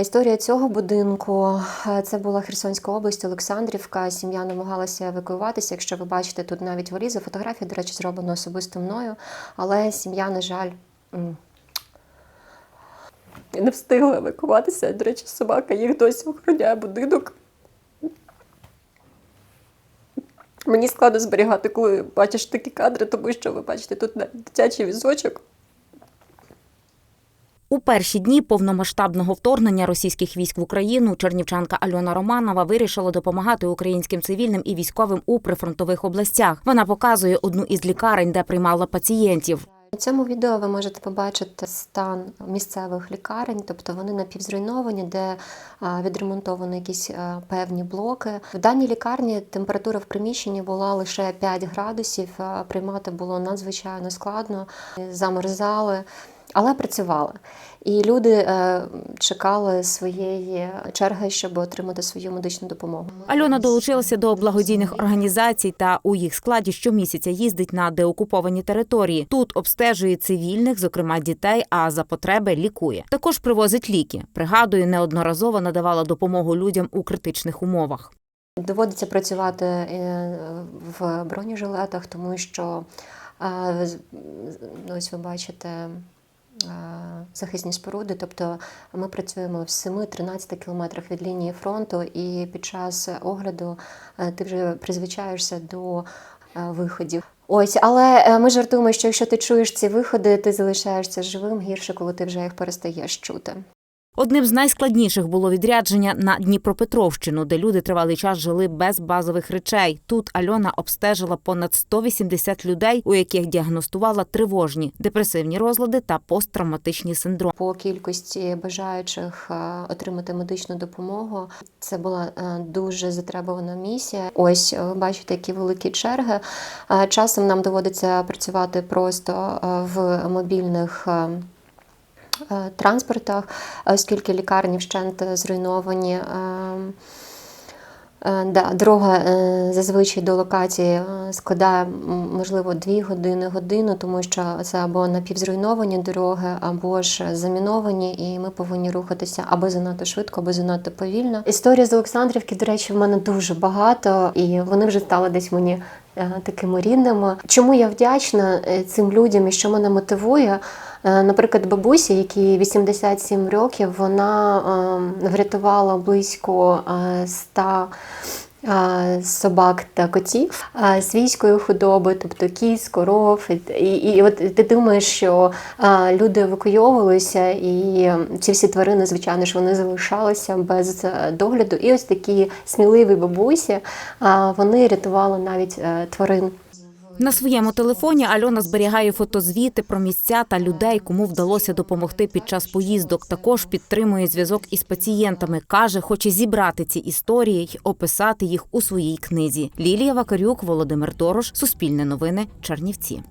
Історія цього будинку е, це була Херсонська область, Олександрівка. Сім'я намагалася евакуюватися. Якщо ви бачите, тут навіть валізи, фотографія, до речі, зроблена особисто мною. Але сім'я, на жаль, не встигла евакуватися. До речі, собака їх досі охороняє будинок. Мені складно зберігати, коли бачиш такі кадри, тому що ви бачите тут дитячий візочок. У перші дні повномасштабного вторгнення російських військ в Україну чернівчанка Альона Романова вирішила допомагати українським цивільним і військовим у прифронтових областях. Вона показує одну із лікарень, де приймала пацієнтів. У цьому відео ви можете побачити стан місцевих лікарень, тобто вони напівзруйновані, де а, відремонтовано якісь певні блоки. В даній лікарні температура в приміщенні була лише 5 градусів. Приймати було надзвичайно складно, замерзали. Але працювали, і люди е, чекали своєї черги, щоб отримати свою медичну допомогу. Альона долучилася до благодійних організацій та у їх складі щомісяця їздить на деокуповані території. Тут обстежує цивільних, зокрема дітей, а за потреби лікує. Також привозить ліки. Пригадує, неодноразово надавала допомогу людям у критичних умовах. Доводиться працювати е, в бронежилетах, тому що е, ось ви бачите захисні споруди. Тобто ми працюємо в 7-13 кілометрах від лінії фронту, і під час огляду е, ти вже призвичаєшся до е, виходів. Ось, але е, ми жартуємо, що якщо ти чуєш ці виходи, ти залишаєшся живим гірше, коли ти вже їх перестаєш чути. Одним з найскладніших було відрядження на Дніпропетровщину, де люди тривалий час жили без базових речей. Тут Альона обстежила понад 180 людей, у яких діагностувала тривожні, депресивні розлади та посттравматичні синдроми. По кількості бажаючих е, отримати медичну допомогу це була е, дуже затребувана місія. Ось е, бачите, які великі черги. Часом нам доводиться працювати просто в мобільних. Е, е, Транспортах, оскільки лікарні вщент зруйновані. Е, Е, Да, дорога е, зазвичай до локації е, складає можливо дві години, годину, тому що це або напівзруйновані дороги, або ж заміновані, і ми повинні рухатися або занадто швидко, або занадто повільно. Історія з Олександрівки, до речі, в мене дуже багато, і вони вже стали десь мені е, такими рідними. Чому я вдячна е, цим людям і що мене мотивує? Е, Наприклад, бабусі, якій 87 років, вона е, врятувала близько е, 100 е, собак та котів з свійської худоби, тобто кіз, коров. І, і, і от ти думаєш, що люди евакуйовувалися, і ці всі тварини, звичайно ж, вони залишалися без е, догляду. І ось такі сміливі бабусі, а вони рятували навіть е, тварин. На своєму телефоні Альона зберігає фотозвіти про місця та людей, кому вдалося допомогти під час поїздок. Також підтримує зв'язок із пацієнтами. каже, хоче зібрати ці історії й описати їх у своїй книзі. Лілія Вакарюк, Володимир Дорош, Суспільне новини, Чернівці.